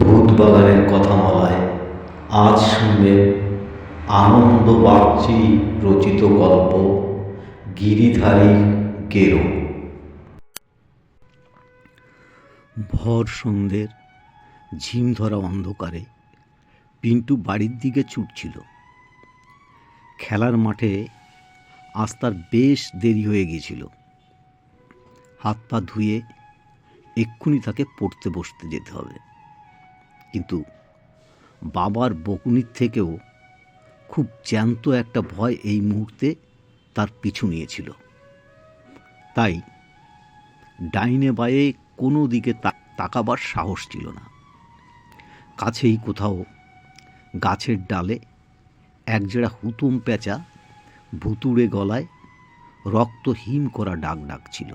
ভূত বাগানের কথামালায় আজ শুনবে আনন্দ বাগচি রচিত গল্প গিরিধারী গেরো। ভর সন্ধ্যের, ঝিম ধরা অন্ধকারে, পিন্টু বাড়ির দিকে ছুটছিল। খেলার মাঠে আস্তার বেশ দেরি হয়ে গিয়েছিল হাত পা ধুয়ে এক্ষুনি তাকে পড়তে বসতে যেতে হবে। কিন্তু বাবার বকুনির থেকেও খুব জ্যান্ত একটা ভয় এই মুহূর্তে তার পিছু নিয়েছিল। তাই ডাইনে বায়ে কোনো দিকে তাকাবার সাহস ছিল না। কাছেই কোথাও গাছের ডালে একজোড়া হুতুম পেঁচা ভুতুড়ে গলায় রক্ত হিম করা ডাক ডাকছিল।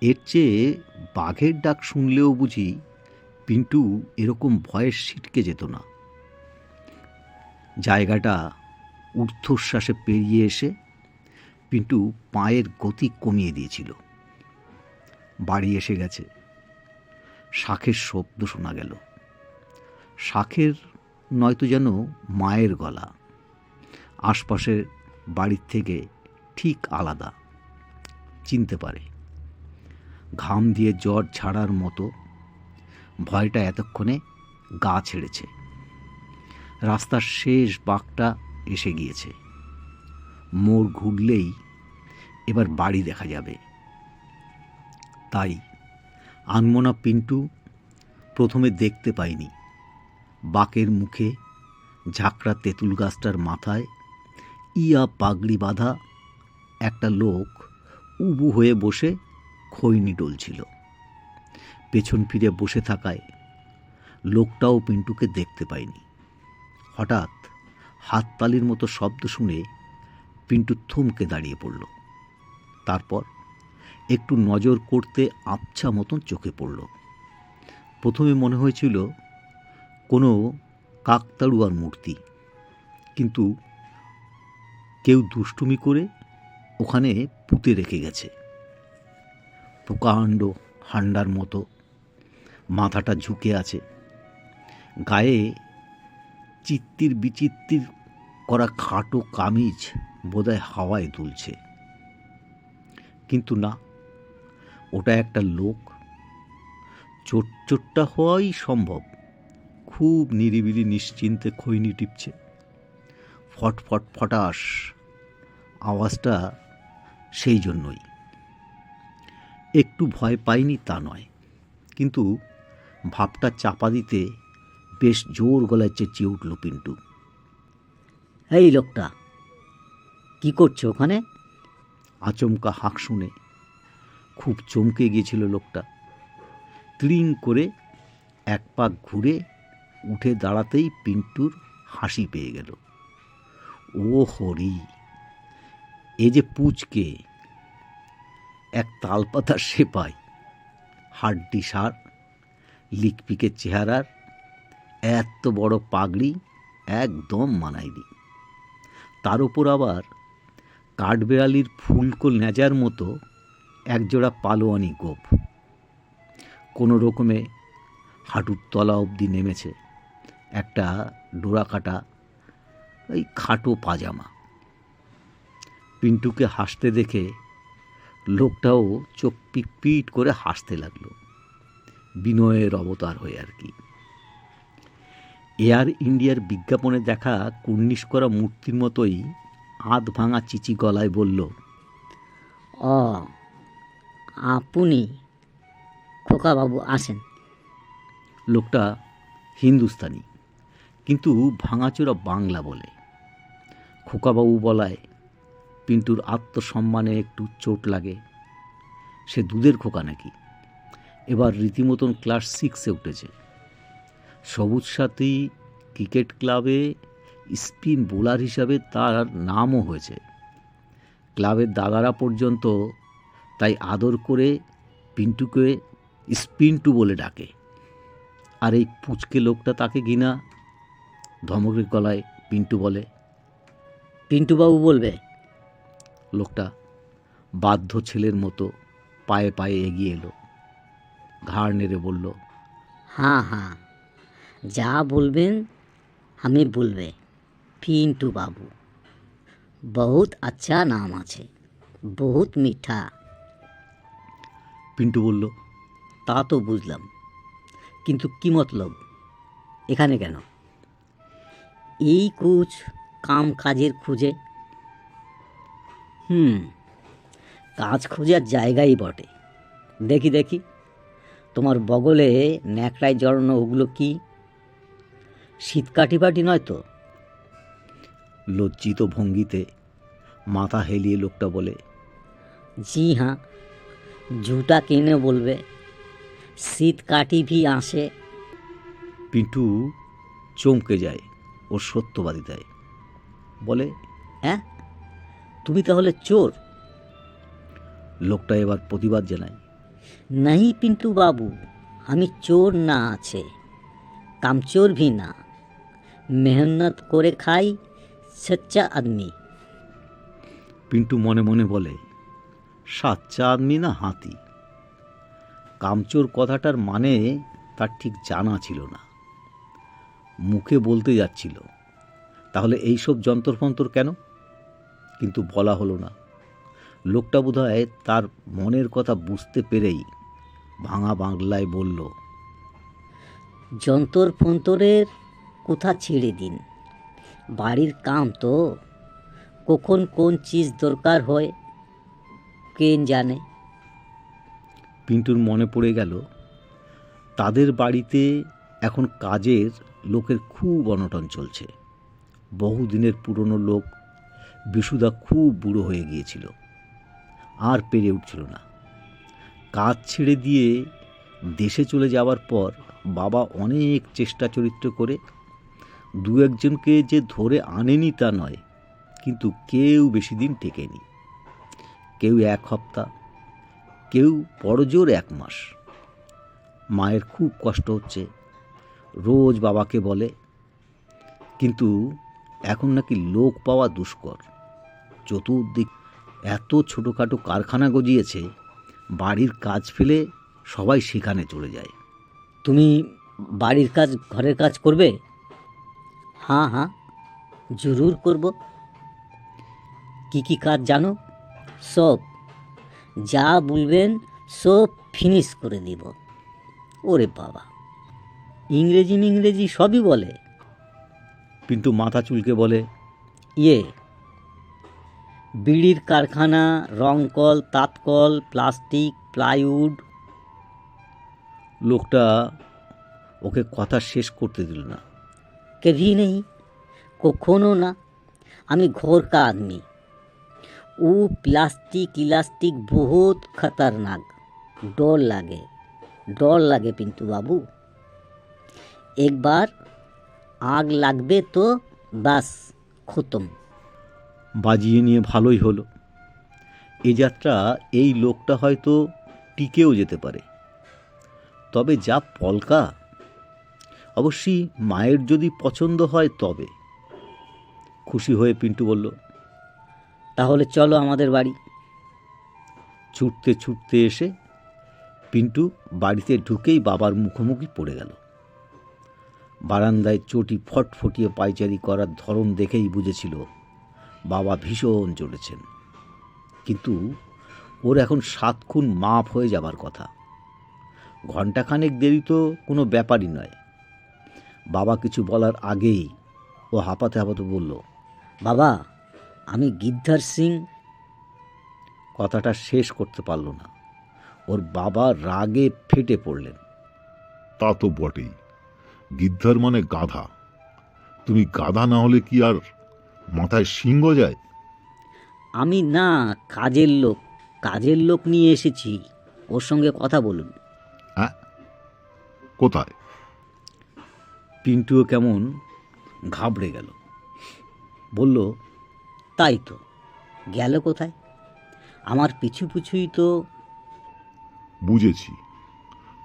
এর চেয়ে বাঘের ডাক শুনলেও বুঝি পিন্টু এরকম ভয়ের ছিটকে যেত না। জায়গাটা ঊর্ধ্বশ্বাসে পেরিয়ে এসে পিন্টু পায়ের গতি কমিয়ে দিয়েছিল। বাড়ি এসে গেছে। শাখের শব্দ শোনা গেল। শাখের নয়তো যেন মায়ের গলা। আশপাশের বাড়ির থেকে ঠিক আলাদা। চিনতে পারে। ঘাম দিয়ে জ্বর ছাড়ার মতো ভয়টা এতক্ষণে গা ছেড়েছে। রাস্তার শেষ বাঁকটা এসে গিয়েছে। মোড় ঘুরলেই এবার বাড়ি দেখা যাবে। তাই আনমনা পিন্টু প্রথমে দেখতে পায়নি বাকের মুখে ঝাঁকড়া তেঁতুল গাছটার মাথায় ইয়া পাগড়ি বাঁধা একটা লোক উবু হয়ে বসে খৈনি ডলছিল। পেছন ফিরে বসে থাকায় লোকটাও পিন্টুকে দেখতে পায়নি। হঠাৎ হাততালির মতো শব্দ শুনে পিন্টু থমকে দাঁড়িয়ে পড়ল। তারপর একটু নজর করতে আবছা মতন চোখে পড়ল। প্রথমে মনে হয়েছিল কোনো কাকতাড়ুয়ার মূর্তি, কিন্তু কেউ দুষ্টুমি করে ওখানে পুঁতে রেখে গেছে। প্রকাণ্ড হান্ডার মতো মাথাটা ঝুঁকে আছে। গায়ে চিত্তির বিচিত্তির করা খাটো কামিজ বোধহয় হাওয়ায় দুলছে। কিন্তু না, ওটা একটা লোক। চোট চোটটা হওয়াই সম্ভব। খুব নিরিবিলি নিশ্চিন্তে খৈনি টিপছে। ফট ফট ফটাস, আওয়াজটা সেই জন্যই। একটু ভয় পাইনি তা নয়, কিন্তু ভাবটা চাপা দিতে বেশ জোর গলায় চেঁচিয়ে উঠল পিন্টু। এই লোকটা, কি করছে ওখানে? আচমকা হাঁক শুনে খুব চমকে গিয়েছিল লোকটা। ত্রিং করে এক পাক ঘুরে উঠে দাঁড়াতেই পিন্টুর হাসি পেয়ে গেল। ও হরি, এ যে পুচকে, এক তালপাতার সেপাই হাড্ডি সার লিকপিকের চেহারার এত বড় পাগড়ি একদম মানায়নি। তার উপর আবার কাঠবেড়ালির ফুলকো ন্যাজার মতো একজোড়া পালোয়ানি গোপ। কোনো রকমে হাঁটুর তলা অবধি নেমেছে একটা ডোরাকাটা ওই খাটো পাজামা। পিন্টুকে হাসতে দেখে লোকটাও চোখ পিট করে হাসতে লাগল। বিনয়ের অবতার হয়ে আর কি। এয়ার ইন্ডিয়ার বিজ্ঞাপনে দেখা কুর্নিশ করা মূর্তির মতোই আধ ভাঙা চিচি গলায় বলল ও আপনি খোকাবাবু আসেন লোকটা হিন্দুস্তানি কিন্তু ভাঙাচোরা বাংলা বলে। খোকাবাবু বলায় পিন্টুর আত্মসম্মানে একটু চোট লাগে। সে দুধের খোকা নাকি? এবার রীতিমতন ক্লাস সিক্সে উঠেছে। সবুজ সাথী ক্রিকেট ক্লাবে স্পিন বোলার হিসাবে তার নামও হয়েছে। ক্লাবের দাদারা পর্যন্ত তাই আদর করে পিন্টুকে স্পিন্টু বলে ডাকে। আর এই পুচকে লোকটা তাকে ঘৃণা ধমকের গলায় পিন্টু বলে পিন্টুবাবু বলবে? লোকটা বাধ্য ছেলের মতো পায়ে পায়ে এগিয়ে এলো। ঘাড় নেড়ে বলল हाँ हाँ যা বলবেন আমি বলবে। পিন্টু বাবু বহুত আচ্ছা নাম আছে বহুত মিঠা। পিন্টু বলল তা তো বুঝলাম কিন্তু কি মতলব এখানে কেন? এই কুছ কাম কাজের খুঁজে। হুম কাজ খোঁজার জায়গাই বটে। দেখি দেখি। তোমার বগলে ন্যাকড়ায় জড়ানো ওগুলো কি? শীতকাঠি পাটি নয় তো? লজ্জিত ভঙ্গিতে মাথা হেলিয়ে লোকটা বলে জি হ্যাঁ জুটা কিনে বলবে শীত কাঠি ভি আসে। পিন্টু চমকে যায় ওর সত্যবাদী দেয় বলে হ্যাঁ? তুমি তাহলে চোর? লোকটা এবার প্রতিবাদ জানায় नहीं पिंटू बाबू আমি চোর না আছে কামচোর ভি না মেহনত করে খাই সচ্চা আদমি পিন্টু মনে মনে বলে সাচ্চা আদমি না হাতি কামচোর কথাটার মানে তার ঠিক জানা ছিল না মুখে বলতে যাচ্ছিল তাহলে এইসব যন্ত্রফন্তর কেন কিন্তু বলা হলো না লোকটা বোধহয় তার মনের কথা বুঝতে পেরেই ভাঙা বাংলায় বলল যন্তর ফন্তরের কোথা ছেড়ে দিন? বাড়ির কাম তো। কখন কোন চিজ দরকার হয় কেন জানে? পিন্টুর মনে পড়ে গেল তাদের বাড়িতে এখন কাজের লোকের খুব অনটন চলছে। বহুদিনের পুরনো লোক বিশুদা খুব বুড়ো হয়ে গিয়েছিল। আর পেরে উঠছিল না। কাজ ছেড়ে দিয়ে দেশে চলে যাওয়ার পর বাবা অনেক চেষ্টা চরিত্র করে। দু একজনকে যে ধরে আনেনি তা নয়, কিন্তু কেউ বেশি দিন টেকেনি। কেউ এক সপ্তাহ কেউ বড়জোর এক মাস। মায়ের খুব কষ্ট হচ্ছে, রোজ বাবাকে বলে। কিন্তু এখন নাকি লোক পাওয়া দুষ্কর, চতুর্দিক এত ছোটোখাটো কারখানা গজিয়েছে বাড়ির কাজ ফেলে সবাই সেখানে চলে যায়। তুমি বাড়ির কাজ ঘরের কাজ করবে? হ্যাঁ হ্যাঁ জরুর করব। কি কি কাজ জানো? সব। যা বলবেন সব ফিনিশ করে দিব। ওরে বাবা। ইংরেজি ইংরেজি সবই বলে। পিন্টু মাথা চুলকে বলে। ইয়ে বিড়ির কারখানা, রংকল, তাঁতকল, প্লাস্টিক, প্লাইউড। লোকটা ওকে কথা শেষ করতে দিল না। কেভি নেই, কখনো না। আমি ঘোর কা আদমি। ও প্লাস্টিক, ইলাস্টিক বহুত খতরনাক। ডর লাগে। ডর লাগে পিন্টু বাবু। একবার আগ লাগবে তো বাস খতম। বাজিয়ে নিয়ে ভালোই হলো। এ যাত্রা এই লোকটা হয়তো টিকেও যেতে পারে। তবে যা পলকা অবশ্যই মায়ের যদি পছন্দ হয় তবে। খুশি হয়ে পিন্টু বলল তাহলে চলো আমাদের বাড়ি। ছুটতে ছুটতে এসে পিন্টু বাড়িতে ঢুকেই বাবার মুখোমুখি পড়ে গেল। বারান্দায় চটি ফটফটিয়ে পাইচারি করার ধরন দেখেই বুঝেছিল বাবা ভীষণ চড়েছেন কিন্তু ওর এখন সাত খুন মাপ হয়ে যাবার কথা। ঘণ্টাখানেক দেরি তো কোনো ব্যাপারই নয়। বাবা কিছু বলার আগেই ও হাঁপাতে হাঁপাতে বলল, বাবা, আমি গিদ্ধার সিং। কথাটা শেষ করতে পারল না। ওর বাবা রাগে ফেটে পড়লেন। তা তো বটেই। গিদ্ধার মানে গাধা। তুমি গাধা না হলে কি আর মাথায় সিংহ যায়। আমি না কাজের লোক। কাজের লোক নিয়ে এসেছি। ওর সঙ্গে কথা বলুন। হ্যাঁ? কোথায়? পিন্টুও কেমন ঘাবড়ে গেল। বলল তাই তো। গেল কোথায়? আমার পিছু পিছুই তো বুঝেছি।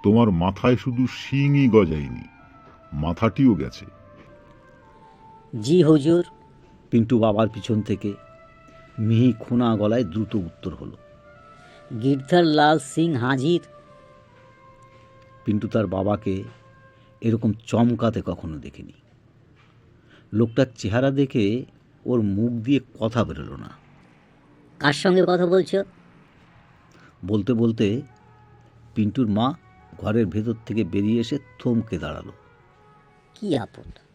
তোমার মাথায় শুধু শিংই গজায়নি। মাথাটিও গেছে। জি হুজুর। পিন্টু বাবার পিছন থেকে মিহি খোনা গলায় দ্রুত উত্তর হলো গিরধর লাল সিং হাজির? পিন্টু তার বাবাকে এরকম চমকাতে কখনো দেখিনি। লোকটার চেহারা দেখে ওর মুখ দিয়ে কথা বেরোলো না। কার সঙ্গে কথা বলছো? বলতে বলতে পিন্টুর মা ঘরের ভেতর থেকে বেরিয়ে এসে থমকে দাঁড়াল। কি আপদ?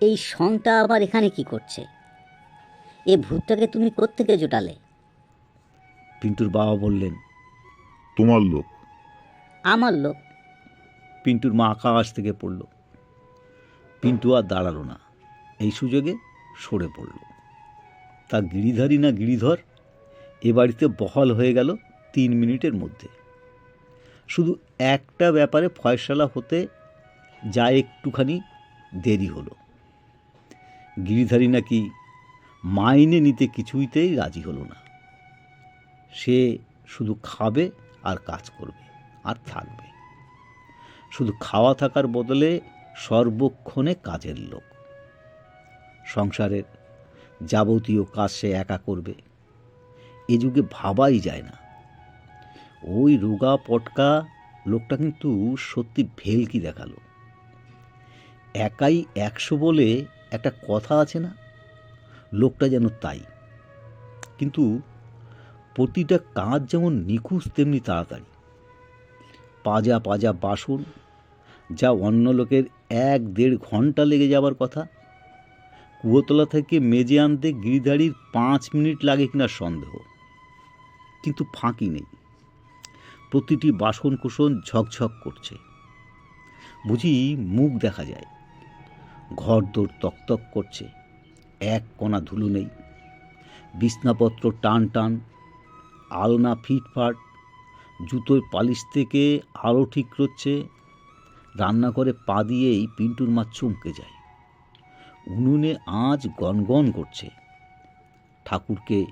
এই সংটা আবার এখানে কি করছে? এ ভূতটাকে তুমি কোত্থেকে জোটালে? পিন্টুর বাবা বললেন তোমার লোক। আমার লোক। পিন্টুর মা আকাশ থেকে পড়ল। পিন্টু আর দাঁড়াল না। এই সুযোগে সরে পড়ল। তা গিরিধারী না গিরিধর? এ বাড়িতে বহাল হয়ে গেল তিন মিনিটের মধ্যে। শুধু একটা ব্যাপারে ফয়সালা হতে যা একটুখানি দেরি হলো। গিরিধারী নাকি মাইনে নিতে কিছুইতেই রাজি হলো না। সে শুধু খাবে আর কাজ করবে আর থাকবে। শুধু খাওয়া থাকার বদলে সর্বক্ষণে কাজের লোক। সংসারের যাবতীয় কাজ সে একা করবে। এ যুগে ভাবাই যায় না। ওই রোগা পটকা লোকটা কিন্তু সত্যি ভেলকি দেখাল। একাই একশো বলে একটা কথা আছে না? লোকটা যেন তাই। কিন্তু প্রতিটা কাজ যেমন নিখুঁজ তেমনি তাড়াতাড়ি। পাজা পাজা বাসন, যা অন্য লোকের এক দেড় ঘণ্টা লেগে যাবার কথা, কুয়োতলা থেকে মেজে আনতে গিরিধারীর পাঁচ মিনিট লাগে কিনা সন্দেহ। কিন্তু ফাঁকি নেই। প্রতিটি বাসন কুসন ঝকঝক করছে। বুঝি মুখ দেখা যায়। ঘর দৌড় তকতক করছে। এক কণা ধুলো নেই। বিছনাপত্র টান টান, আলনা ফিটফাট, জুতোর পালিশ থেকে আলো ঠিক করছে রান্নাঘরে পা দিয়েই পিন্টুর মা চমকে যায়। উনুনে আঁচ গনগন করছে। ঠাকুরকে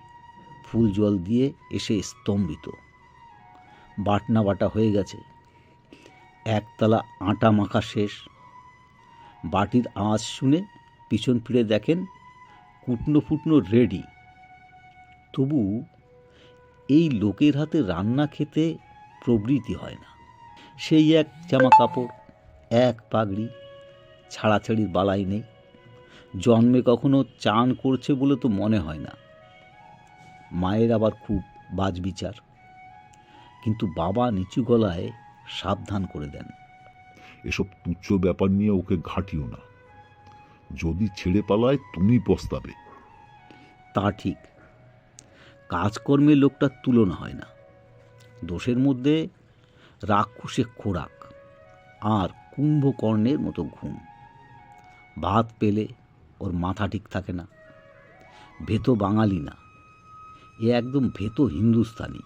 ফুল জল দিয়ে এসে স্তম্ভিত। বাটনা বাটা হয়ে গেছে। একতলা আটা মাখা শেষ। বাটির আঁচ শুনে পিছন ফিরে দেখেন কুটনো ফুটনো রেডি। তবু এই লোকের হাতে রান্না খেতে প্রবৃত্তি হয় না। সেই এক জামা কাপড় এক পাগড়ি, ছাড়াছাড়ির বালাই নেই। জন্মে কখনো চান করছে বলে তো মনে হয় না। মায়ের আবার খুব বাজবিচার। কিন্তু বাবা নিচু গলায় সাবধান করে দেন। এসব তুচ্ছ ব্যাপার নিয়ে ওকে ঘাটিও না। যদি ছেড়ে পালায়, তুমি পস্তাবে। তা ঠিক। কাজকর্মে লোকটার তুলনা হয় না। দোষের মধ্যে রাক্ষসে খোরাক আর কুম্ভকর্ণের মতো ঘুম। ভাত পেলে ওর মাথা ঠিক থাকে না। ভেতো বাঙালি না। এ একদম ভেতো হিন্দুস্তানি।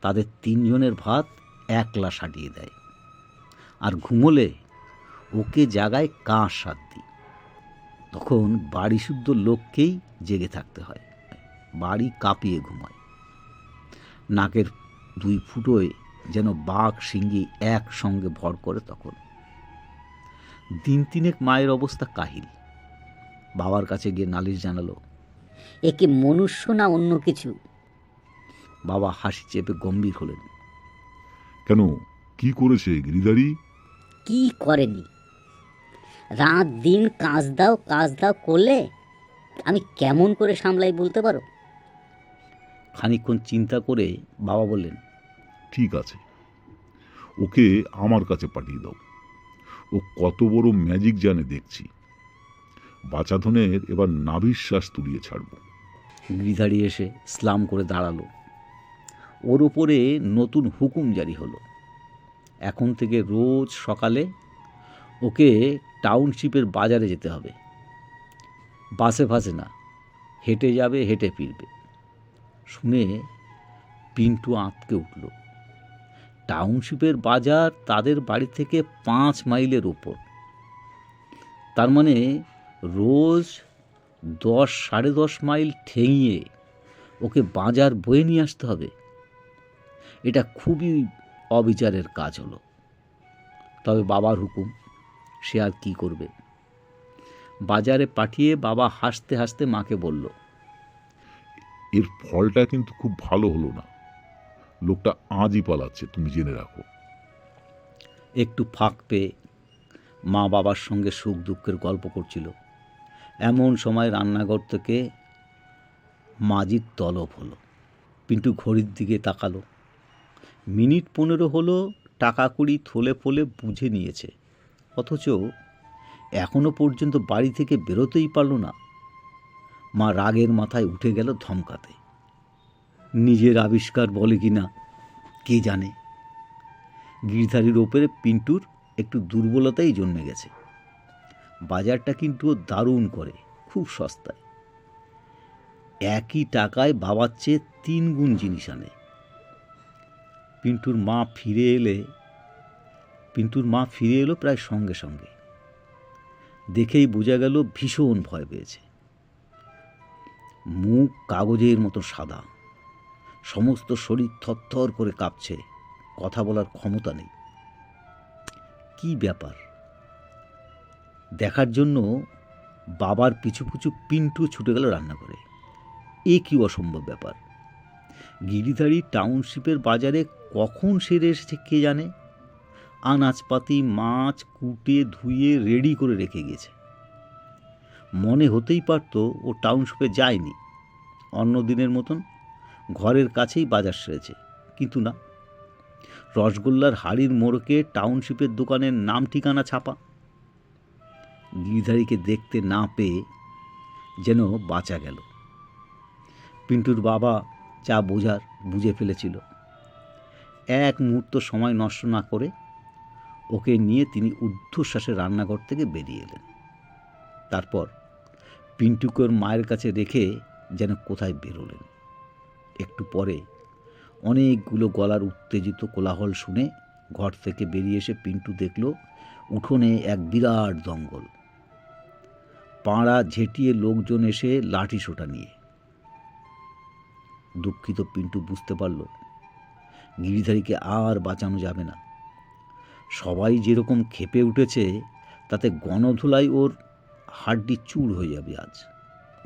তাদের তিনজনের ভাত একলা সাটিয়ে দেয়। আর ঘুমোলে ওকে জাগায় কাঁস সাদ্দি তখন বাড়ি শুদ্ধ লোককেই জেগে থাকতে হয়। বাড়ি কাঁপিয়ে ঘুমায়। নাকের দুই ফুটোয় যেন বাঘ সিঙ্গি একসঙ্গে ভর করে তখন। দিন তিনেক মায়ের অবস্থা কাহিল। বাবার কাছে গিয়ে নালিশ জানালো একে মনুষ্য না অন্য কিছু? বাবা হাসি চেপে গম্ভীর হলেন। কেন? কি করেছে গিরিধারী? কি করেনি? রাত দিন কাজ দাও কাজ দাও করলে আমি কেমন করে সামলাই বলতে পারো? খানিকক্ষণ চিন্তা করে বাবা বললেন ঠিক আছে ওকে আমার কাছে পাঠিয়ে দাও। ও কত বড় ম্যাজিক জানে দেখছি। বাচাধনের এবার নাভিশ্বাস তুলিয়ে ছাড়ব। গিরিধারী এসে স্লাম করে দাঁড়াল। ওর ওপরে নতুন হুকুম জারি হলো। এখন থেকে রোজ সকালে ওকে টাউনশিপের বাজারে যেতে হবে। বাসে ফাসে না, হেঁটে যাবে, হেঁটে ফিরবে। শুনে পিন্টু আঁতকে উঠল। টাউনশিপের বাজার তাদের বাড়ি থেকে পাঁচ মাইলের ওপর। তার মানে রোজ দশ, সাড়ে দশ মাইল ঠেঙিয়ে ওকে বাজার বয়ে নিয়ে আসতে হবে। এটা খুবই অবিচারের কাজ হলো। তবে বাবার হুকুম সে আর কি করবে? বাজারে পাঠিয়ে বাবা হাসতে হাসতে মাকে বলল এর ফলটা কিন্তু খুব ভালো হলো না। লোকটা আজই পালাচ্ছে তুমি জেনে রাখো। একটু ফাঁক পেয়ে মা বাবার সঙ্গে সুখ দুঃখের গল্প করছিল। এমন সময় রান্নাঘর থেকে মাজির তলব হলো। পিন্টু ঘড়ির দিকে তাকালো। মিনিট পনেরো হলো টাকা কুড়ি থলে ফলে বুঝে নিয়েছে। অথচ এখনও পর্যন্ত বাড়ি থেকে বেরোতেই পারল না। মা রাগের মাথায় উঠে গেল ধমকাতে। নিজের আবিষ্কার বলে কি না, কে জানে? গিরধারীর ওপরে পিন্টুর একটু দুর্বলতাই জন্মে গেছে। বাজারটা কিন্তু দারুণ করে, খুব সস্তায়। একই টাকায় বাবার চেয়ে তিন গুণ জিনিস আনে। পিন্টুর মা ফিরে এলে, পিন্টুর মা ফিরে এলো প্রায় সঙ্গে সঙ্গে। দেখেই বোঝা গেল ভীষণ ভয় পেয়েছে। মুখ কাগজের মতো সাদা। সমস্ত শরীর থরথর করে কাঁপছে, কথা বলার ক্ষমতা নেই। কি ব্যাপার? দেখার জন্য বাবার পিছু পিছু পিন্টু ছুটে গেল রান্নাঘরে। এ কি অসম্ভব ব্যাপার? গিরিধারী টাউনশিপের বাজারে কখন সেরে এসেছে কে জানে? আনাজপাতি, মাছ কুটে, ধুয়ে রেডি করে রেখে গেছে। মনে হতেই পারত ও টাউনশিপে যায়নি। অন্য দিনের মতন ঘরের কাছেই বাজার সেরেছে। কিন্তু না, রসগোল্লার হাড়ির মোড়কে টাউনশিপের দোকানের নাম ঠিকানা ছাপা। গিরিধারীকে দেখতে না পেয়ে যেন বাঁচা গেল। পিন্টুর বাবা যা বোঝার বুঝে ফেলেছিল। এক মুহূর্ত সময় নষ্ট না করে ওকে নিয়ে তিনি ঊর্ধ্বশ্বাসে রান্নাঘর থেকে বেরিয়ে এলেন। তারপর পিন্টুকে ওর মায়ের কাছে রেখে যেন কোথায় বেরোলেন। একটু পরে অনেকগুলো গলার উত্তেজিত কোলাহল শুনে ঘর থেকে বেরিয়ে এসে পিন্টু দেখল, উঠোনে এক বিরাট দঙ্গল পাড়া ঝেঁটিয়ে লোকজন এসে লাঠি সোটা নিয়ে। দুঃখিত পিন্টু বুঝতে পারল গিরিধারীকে আর বাঁচানো যাবে না। সবাই যেরকম খেপে উঠেছে, তাতে গণধুলাই ওর হাড্ডি চুর হয়ে যাবে আজ,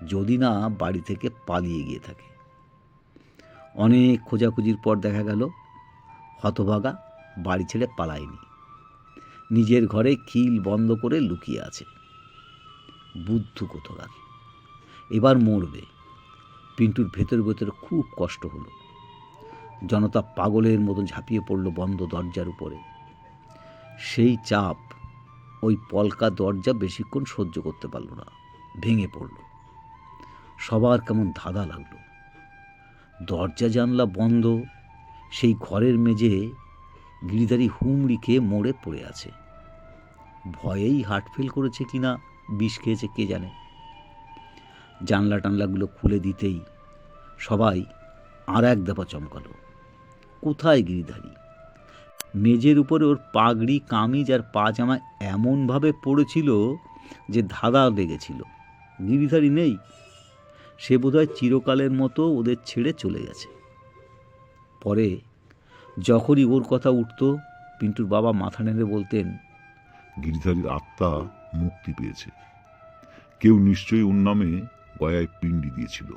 যদি না বাড়ি থেকে পালিয়ে গিয়ে থাকে। অনেক খোঁজাখুঁজির পর দেখা গেল, হতভাগা বাড়ি ছেড়ে পালায়নি। নিজের ঘরে খিল বন্ধ করে লুকিয়ে আছে। বুদ্ধ কোথকার। এবার মরবে। পিন্টুর ভেতর ভেতর খুব কষ্ট হলো। জনতা পাগলের মতন ঝাঁপিয়ে পড়ল বন্ধ দরজার উপরে। সেই চাপ ওই পলকা দরজা বেশিক্ষণ সহ্য করতে পারল না, ভেঙে পড়ল। সবার কেমন ধাঁধা লাগল। দরজা জানলা বন্ধ, সেই ঘরের মেঝে গিরিধারী হুমড়ি খেয়ে মরে পড়ে আছে। ভয়েই হার্ট ফেল করেছে কি না, বিষ খেয়েছে কে জানে। জানলা টানলাগুলো খুলে দিতেই সবাই আর এক দফা চমকালো। কোথায় গিরিধারী? মেজের উপরে ওর পাগড়ি, কামিজ আর পাজামা এমনভাবে পড়েছিল যে ধাঁধা লেগেছিল। গিরিধারী নেই। সে বোধহয় চিরকালের মতো ওদের ছেড়ে চলে গেছে। পরে যখনই ওর কথা উঠত, পিন্টুর বাবা মাথা নেড়ে বলতেন, গিরিধারীর আত্মা মুক্তি পেয়েছে। কেউ নিশ্চয়ই ওর নামে গয়ায় পিণ্ডি দিয়েছিল।